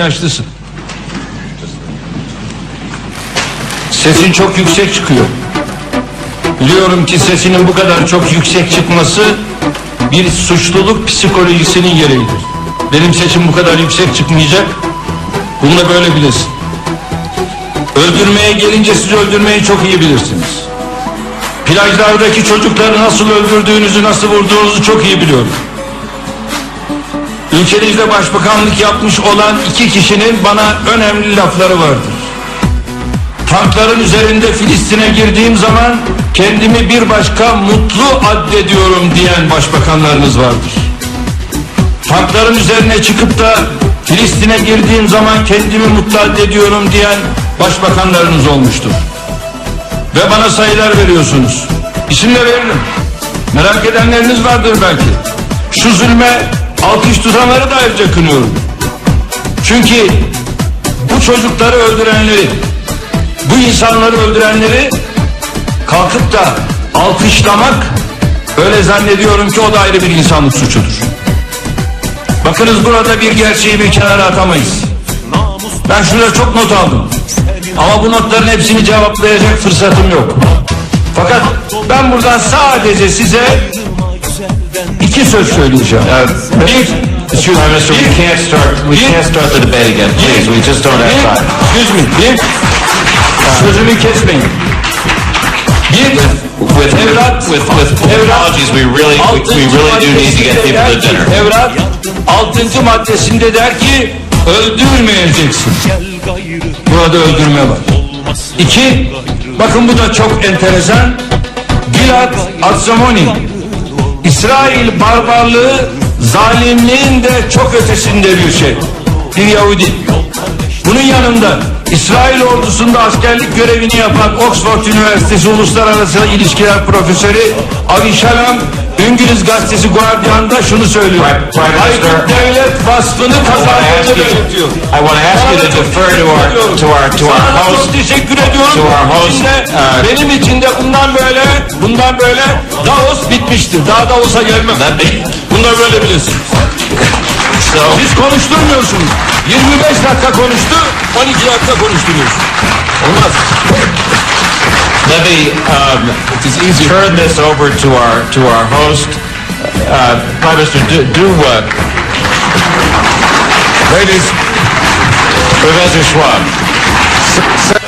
yaşlısın. Sesin çok yüksek çıkıyor. Biliyorum ki sesinin bu kadar çok yüksek çıkması bir suçluluk psikolojisinin gereğidir. Benim sesim bu kadar yüksek çıkmayacak. Bunu da böyle bilesin. Öldürmeye gelince siz öldürmeyi çok iyi bilirsiniz. Plajlardaki çocukları nasıl öldürdüğünüzü, nasıl vurduğunuzu çok iyi biliyorum. Ülkenizde başbakanlık yapmış olan iki kişinin bana önemli lafları vardır. Tankların üzerinde Filistin'e girdiğim zaman kendimi bir başka mutlu addediyorum diyen başbakanlarınız vardır. Tankların üzerine çıkıp da Filistin'e girdiğim zaman kendimi mutlu addediyorum diyen başbakanlarınız olmuştur. Ve bana sayılar veriyorsunuz. İsim de veririm. Merak edenleriniz vardır belki. Şu zulme alkış tutanları da ayrıca kınıyorum. Çünkü bu çocukları öldürenleri, bu insanları öldürenleri kalkıp da alkışlamak öyle zannediyorum ki o da ayrı bir insanlık suçudur. Bakınız burada bir gerçeği bir kenara atamayız. Ben şurada çok not aldım. Ama bu notların hepsini cevaplayacak fırsatım yok. Fakat ben buradan sadece size iki söz söyleyeceğim. Bir, Excuse me, Mr. We can't start. We can't start the debate again, please. We just don't have time. Excuse me. Bir, sözümü kesmeyin. Bir, With Evlat, with with apologies, we really we, we really do need to get people to dinner. Evlat, altıncı maddesinde der ki öldürmeyeceksin. Burada öldürme var. İki, bakın bu da çok enteresan. Gilad Atzamoni. İsrail barbarlığı zalimliğin de çok ötesinde bir şey. Bir Yahudi. Bunun yanında İsrail ordusunda askerlik görevini yapan Oxford Üniversitesi Uluslararası İlişkiler Profesörü Avi Shalom İngiliz gazetesi Guardian'da şunu söylüyor. Aykut devlet vasfını kazandığını belirtiyor. I want to ask you to defer to our to our to our Sana host. çok teşekkür ediyorum. to our host, uh, benim için bundan böyle bundan böyle Davos bitmiştir. Daha Davos'a gelmem. That be- Bunu da böyle bilirsin. So Siz konuşturmuyorsunuz. 25 dakika konuştu, 12 dakika konuşturuyorsun. Olmaz. let me um, turn this over to our to our host, uh, Minister. Do, do uh, Ladies, Professor Schwab.